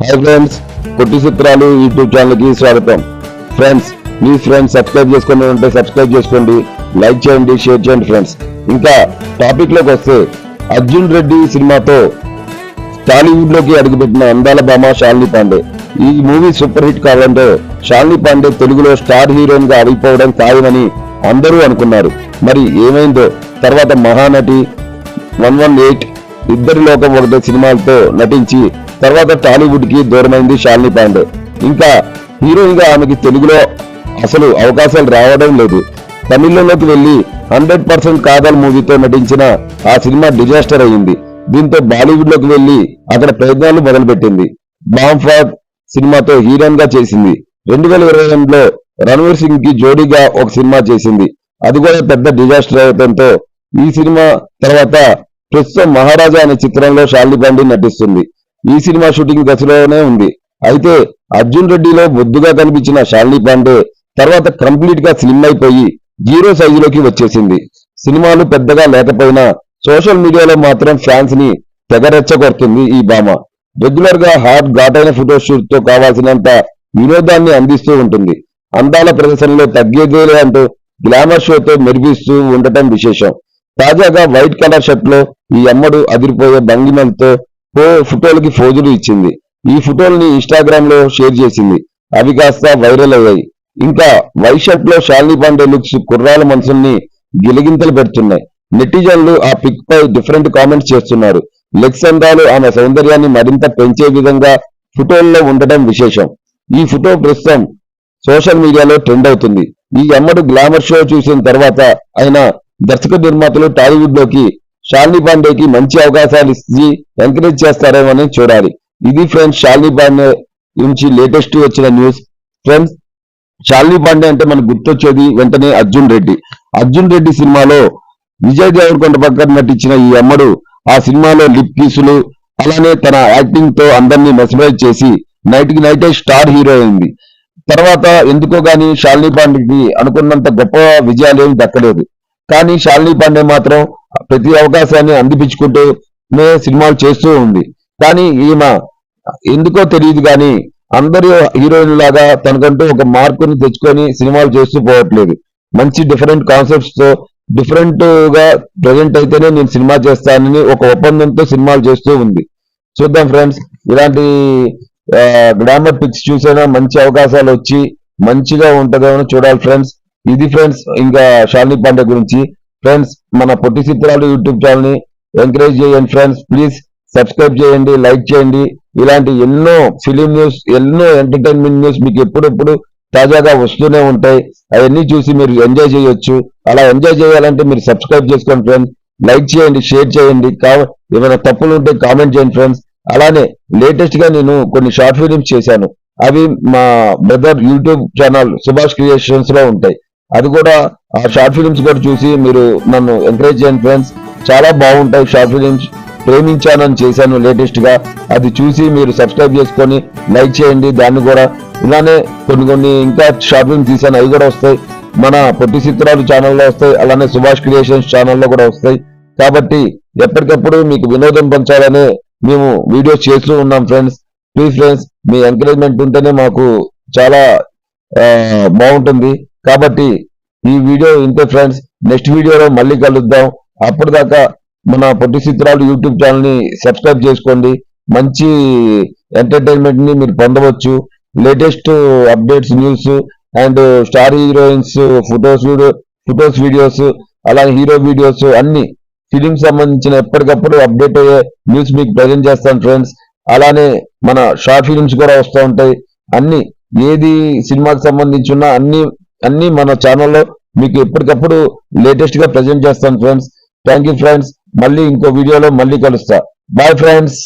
Hi friends కొట్టి చిత్రాలు YouTube ఛానల్కి స్వాగతం. ఫ్రెండ్స్ మీ ఫ్రెండ్స్ సబ్స్క్రైబ్ చేసుకుని ఉంటే సబ్స్క్రైబ్ చేసుకోండి లైక్ చేయండి షేర్ చేయండి ఫ్రెండ్స్ ఇంకా టాపిక్లోకి వస్తే అర్జున్ రెడ్డి సినిమాతో టాలీవుడ్లోకి అడుగుపెట్టిన అందాల భామ షాలిని పాండే. ఈ మూవీ సూపర్ హిట్ కావడంతో షాలిని పాండే తెలుగులో స్టార్ హీరోయిన్గా అయిపోవడం ఖాయమని అందరూ అనుకున్నారు. మరి ఏమైందో తర్వాత మహానటి వన్ వన్ ఎయిట్ ఇద్దరి లోకం ఒకటే సినిమాలతో నటించి తర్వాత టాలీవుడ్కి దూరమైంది షాలిని పాండే. ఇంకా హీరోయిన్గా ఆమెకి తెలుగులో అసలు అవకాశాలు రావడం లేదు. తమిళంలోకి వెళ్ళి హండ్రెడ్ పర్సెంట్ కాదల్ మూవీతో నటించిన ఆ సినిమా డిజాస్టర్ అయింది. దీంతో బాలీవుడ్లోకి వెళ్ళి అక్కడ ప్రయత్నాలు మొదలుపెట్టింది. బాంఫాద్ సినిమాతో హీరోయిన్గా చేసింది. రెండు వేల ఇరవై రెండులో రణవీర్ సింగ్కి జోడీగా ఒక సినిమా చేసింది. అది కూడా పెద్ద డిజాస్టర్ అవడంతో ఈ సినిమా తర్వాత ప్రస్తుతం మహారాజా అనే చిత్రంలో శాలిని పాండే నటిస్తుంది. ఈ సినిమా షూటింగ్ దశలోనే ఉంది. అయితే అర్జున్ రెడ్డిలో బొద్దుగా కనిపించిన షాలిని పాండే తర్వాత కంప్లీట్గా స్లిమ్ అయిపోయి జీరో సైజులోకి వచ్చేసింది. సినిమాలు పెద్దగా లేకపోయినా సోషల్ మీడియాలో మాత్రం ఫ్యాన్స్ని తెగరెచ్చగొడుతుంది ఈ భామ. రెగ్యులర్గా హాట్ ఘాటైన ఫోటోషూట్తో కావాల్సినంత వినోదాన్ని అందిస్తూ ఉంటుంది. అందాల ప్రదర్శనలో తగ్గేదేలే అంటూ గ్లామర్ షోతో మెరిపిస్తూ ఉండటం విశేషం. తాజాగా వైట్ కలర్ షర్ట్లో ఈ అమ్మడు అదిరిపోయే భంగిమలతో ఓ ఫోటోలకి ఫోజులు ఇచ్చింది. ఈ ఫోటోల్ని ఇన్స్టాగ్రామ్లో షేర్ చేసింది. అవి కాస్త వైరల్ అయ్యాయి. ఇంకా వైట్లో షాలిని పాండే లుక్స్ కుర్రాల మనసుల్ని గిలిగింతలు పెడుతున్నాయి. నెటిజన్లు ఆ పిక్ పై డిఫరెంట్ కామెంట్స్ చేస్తున్నారు. లెగ్స్ అందాలు ఆమె సౌందర్యాన్ని మరింత పెంచే విధంగా ఫోటోల్లో ఉండటం విశేషం. ఈ ఫోటో ప్రస్తుతం సోషల్ మీడియాలో ట్రెండ్ అవుతుంది. ఈ అమ్మడు గ్లామర్ షో చూసిన తర్వాత ఆయన దర్శక నిర్మాతలు టాలీవుడ్లోకి షాలిని పాండేకి మంచి అవకాశాలు ఇచ్చి ఎంకరేజ్ చేస్తారేమో చూడాలి. ఇది ఫ్రెండ్స్ షాలిని పాండే నుంచి లేటెస్ట్ వచ్చిన న్యూస్. ఫ్రెండ్స్ షాలిని పాండే అంటే మనకు గుర్తొచ్చేది వెంటనే అర్జున్ రెడ్డి. అర్జున్ రెడ్డి సినిమాలో విజయ్ దేవరకొండ పక్కన నటించిన ఈ అమ్మడు ఆ సినిమాలో లిప్ కీసులు అలానే తన యాక్టింగ్తో అందరినీ మెసరైజ్ చేసి నైట్కి నైటే స్టార్ హీరో అయింది. తర్వాత ఎందుకో గాని షాలిని పాండేకి అనుకున్నంత గొప్ప విజయాలు ఏమి దక్కలేదు. కానీ శాలిని పాండే మాత్రం ప్రతి అవకాశాన్ని అందిపించుకుంటూనే సినిమాలు చేస్తూ ఉంది. కానీ ఈమె ఎందుకో తెలియదు కానీ అందరూ హీరోయిన్ లాగా తనకంటూ ఒక మార్కుని తెచ్చుకొని సినిమాలు చేస్తూ పోవట్లేదు. మంచి డిఫరెంట్ కాన్సెప్ట్స్తో డిఫరెంట్గా ప్రజెంట్ అయితేనే నేను సినిమా చేస్తానని ఒక ఒప్పందంతో సినిమాలు చేస్తూ ఉంది. చూద్దాం ఫ్రెండ్స్ ఇలాంటి గ్లామర్ పిక్స్ చూసైనా మంచి అవకాశాలు వచ్చి మంచిగా ఉంటుందేమో చూడాలి ఫ్రెండ్స్. ఇది ఫ్రెండ్స్ ఇంకా షాలిని పాండే గురించి. ఫ్రెండ్స్ మన పొట్టి చిత్రాలు యూట్యూబ్ ఛానల్ని ఎంకరేజ్ చేయండి ఫ్రెండ్స్ ప్లీజ్. సబ్స్క్రైబ్ చేయండి లైక్ చేయండి. ఇలాంటి ఎన్నో ఫిలిం న్యూస్ ఎన్నో ఎంటర్టైన్మెంట్ న్యూస్ మీకు ఎప్పుడెప్పుడు తాజాగా వస్తూనే ఉంటాయి. అవన్నీ చూసి మీరు ఎంజాయ్ చేయొచ్చు. అలా ఎంజాయ్ చేయాలంటే మీరు సబ్స్క్రైబ్ చేసుకోండి ఫ్రెండ్స్. లైక్ చేయండి షేర్ చేయండి. కా ఏమైనా తప్పులు ఉంటే కామెంట్ చేయండి ఫ్రెండ్స్. అలానే లేటెస్ట్గా నేను కొన్ని షార్ట్ ఫిలిమ్స్ చేశాను. అవి మా బ్రదర్ యూట్యూబ్ ఛానల్ సుభాష్ క్రియేషన్స్లో ఉంటాయి. అది కూడా ఆ షార్ట్ ఫిలిమ్స్ కూడా చూసి మీరు నన్ను ఎంకరేజ్ చేయండి ఫ్రెండ్స్ చాలా బాగుంటాయి షార్ట్ ఫిలిమ్స్. ప్రేమించానని చేశాను లేటెస్ట్గా. అది చూసి మీరు సబ్స్క్రైబ్ చేసుకొని లైక్ చేయండి. దాన్ని కూడా ఇలానే కొన్ని కొన్ని ఇంకా షార్ట్ ఫిల్మ్స్ తీసాను అవి కూడా వస్తాయి. మన పొట్టి చిత్రాలు ఛానల్లో వస్తాయి. అలానే సుభాష్ క్రియేషన్స్ ఛానల్లో కూడా వస్తాయి. కాబట్టి ఎప్పటికప్పుడు మీకు వినోదం పంచాలనే మేము వీడియోస్ చేస్తూ ఉన్నాం ఫ్రెండ్స్ ప్లీజ్ ఫ్రెండ్స్ మీ ఎంకరేజ్మెంట్ ఉంటేనే మాకు చాలా బాగుంటుంది. కాబట్టి ఈ వీడియో ఇంతే ఫ్రెండ్స్. నెక్స్ట్ వీడియోలో మళ్ళీ కలుద్దాం. అప్పటిదాకా మన పొట్టి చిత్రాలు యూట్యూబ్ ఛానల్ని సబ్స్క్రైబ్ చేసుకోండి. మంచి ఎంటర్టైన్మెంట్ని మీరు పొందవచ్చు. Latest updates news and star heroines photos photos videos అలాగే హీరో వీడియోస్ అన్ని ఫిలిం సంబంధించిన ఎప్పటికప్పుడు అప్డేట్ అయ్యే న్యూస్ మీకు ప్రజెంట్ చేస్తాను ఫ్రెండ్స్. అలానే మన షార్ట్ ఫిలిమ్స్ కూడా వస్తూ ఉంటాయి. అన్ని ఏది సినిమాకి సంబంధించి ఉన్న అన్ని అన్ని మన ఛానల్లో మీకు ఎప్పటికప్పుడు లేటెస్ట్గా ప్రజెంట్ చేస్తాను ఫ్రెండ్స్ థ్యాంక్ యూ ఫ్రెండ్స్ మళ్ళీ ఇంకో వీడియోలో మళ్ళీ కలుస్తా. Bye friends